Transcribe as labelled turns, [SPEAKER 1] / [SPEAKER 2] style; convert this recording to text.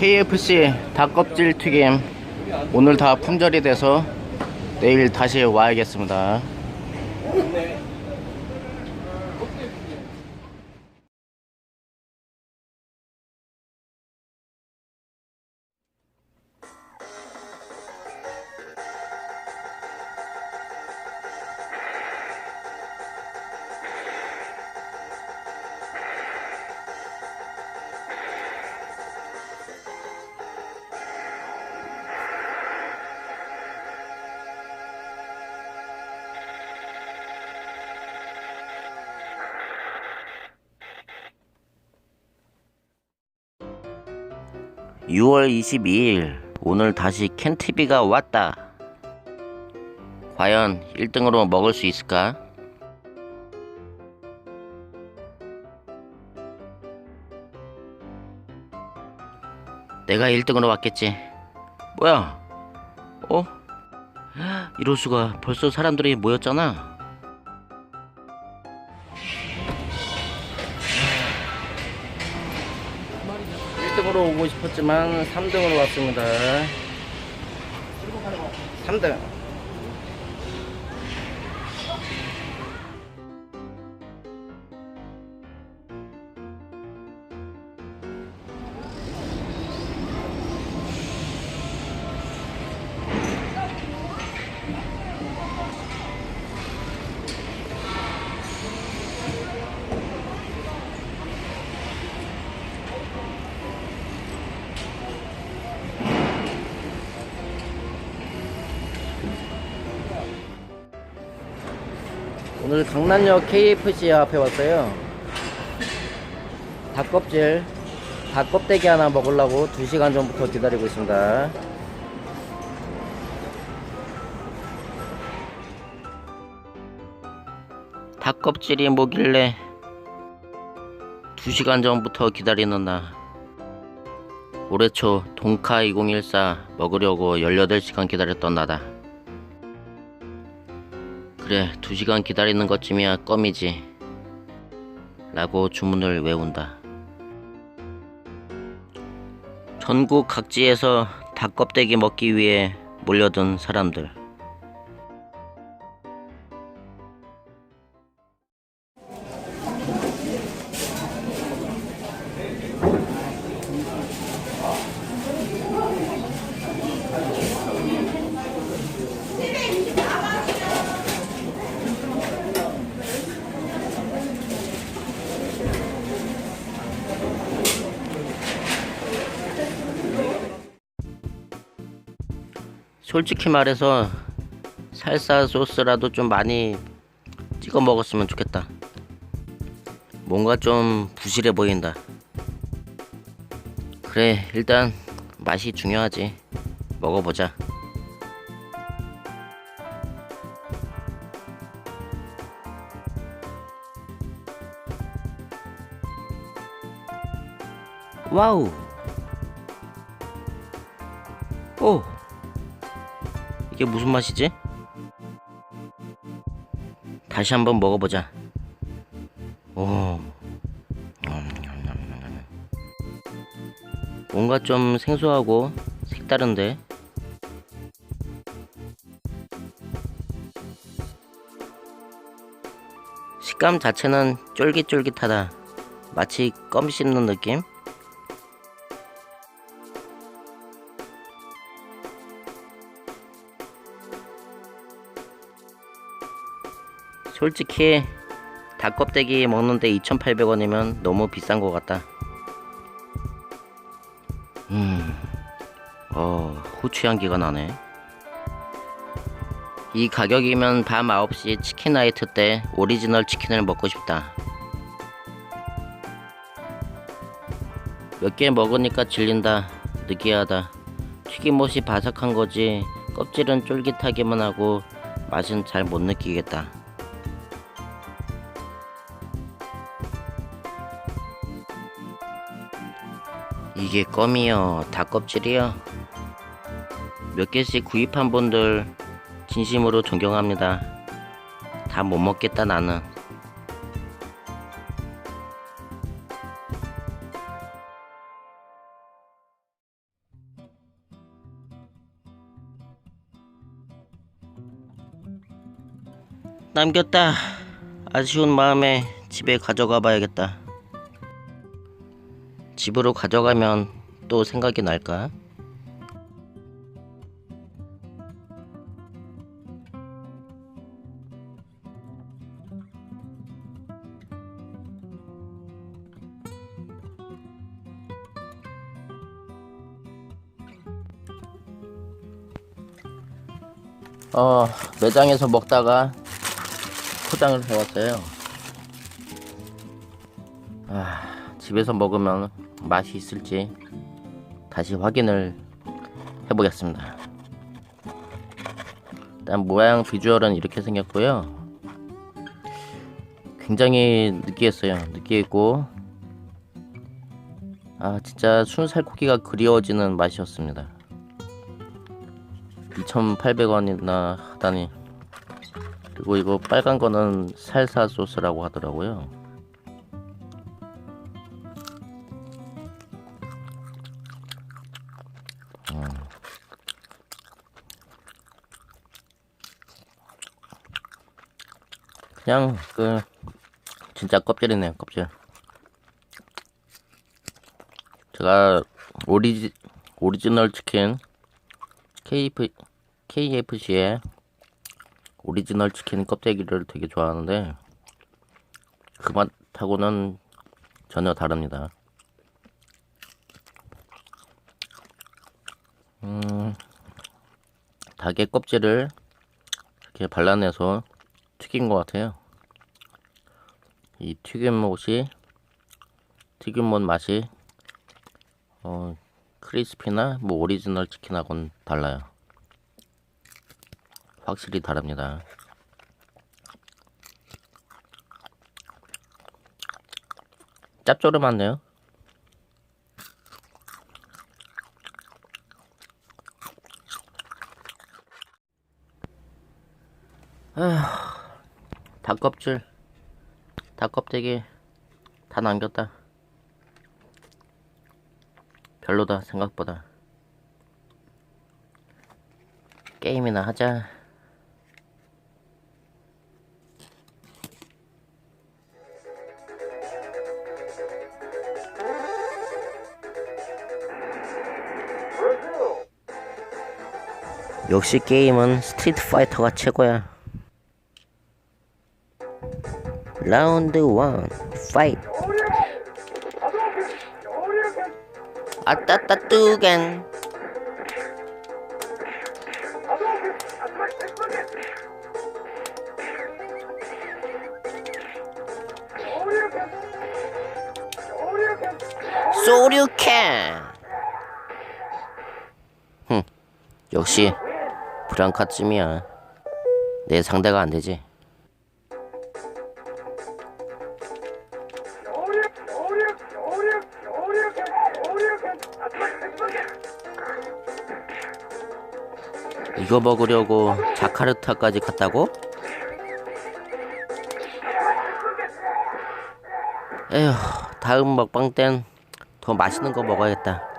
[SPEAKER 1] KFC 닭껍질 튀김 오늘 다 품절이 돼서 내일 다시 와야겠습니다. (6월 22일) 오늘 다시 캔TV가 왔다. 과연 1등으로 먹을 수 있을까? 내가 1등으로 왔겠지. 뭐야? 어? 이럴 수가. 벌써 사람들이 모였잖아 오고 싶었지만 3등으로 왔습니다. 3등 오늘 강남역 KFC 앞에 왔어요. 닭껍질, 닭껍데기 하나 먹으려고 2시간 전부터 기다리고 있습니다. 닭껍질이 뭐길래 2시간 전부터 기다리는 나. 올해 초 동카 2014 먹으려고 18시간 기다렸던 나다. 그래, 두 시간 기다리는 것쯤이야 껌이지. 라고 주문을 외운다. 전국 각지에서 닭껍데기 먹기 위해 몰려든 사람들. 솔직히 말해서 살사 소스라도 좀 많이 찍어 먹었으면 좋겠다. 뭔가 좀 부실해 보인다. 그래, 일단 맛이 중요하지. 먹어보자. 와우. 오. 이게 무슨 맛이지? 다시 한번 먹어보자. 오. 뭔가 좀 생소하고 색다른데. 식감 자체는 쫄깃쫄깃하다. 마치 껌 씹는 느낌? 솔직히 닭껍데기 먹는데 2,800원이면 너무 비싼 것 같다. 음, 어, 후추 향기가 나네. 이 가격이면 밤 9시 치킨 나이트 때 오리지널 치킨을 먹고 싶다. 몇 개 먹으니까 질린다. 느끼하다. 튀김옷이 바삭한 거지 껍질은 쫄깃하기만 하고 맛은 잘 못 느끼겠다. 이게 껌이요. 닭껍질이요. 몇 개씩 구입한 분들 진심으로 존경합니다. 다 못 먹겠다 나는. 남겼다. 아쉬운 마음에 집에 가져가 봐야겠다. 집으로 가져가면 또 생각이 날까? 어, 매장에서 먹다가 포장을 해왔어요. 아, 집에서 먹으면 맛이 있을지 다시 확인을 해보겠습니다. 일단 모양 비주얼은 이렇게 생겼고요. 굉장히 느끼했어요. 느끼했고, 아, 진짜 순살코기가 그리워지는 맛이었습니다. 2,800원이나 하다니. 그리고 이거 빨간 거는 살사 소스라고 하더라고요. 그냥 그 진짜 껍질이네요 껍질. 제가 오리지 오리지널 치킨 KF, KFC의 오리지널 치킨 껍데기를 되게 좋아하는데 그 맛하고는 전혀 다릅니다. 음, 닭의 껍질을 이렇게 발라내서 튀긴 것 같아요. 이 튀김옷이 튀김옷 맛이 어, 크리스피나 뭐 오리지널 치킨하고는 달라요. 확실히 다릅니다. 짭조름하네요. 닭껍질, 닭껍데기 다 남겼다. 별로다 생각보다. 게임이나 하자. 역시 게임은 스트리트 파이터가 최고야 라운드 1 파이트 아따따 뚜겐. 소류캔. 흠 역시 브랑카쯤이야. 내 상대가 안 되지 이거 먹으려고 자카르타까지 갔다고? 에휴, 다음 먹방 땐 더 맛있는 거 먹어야겠다.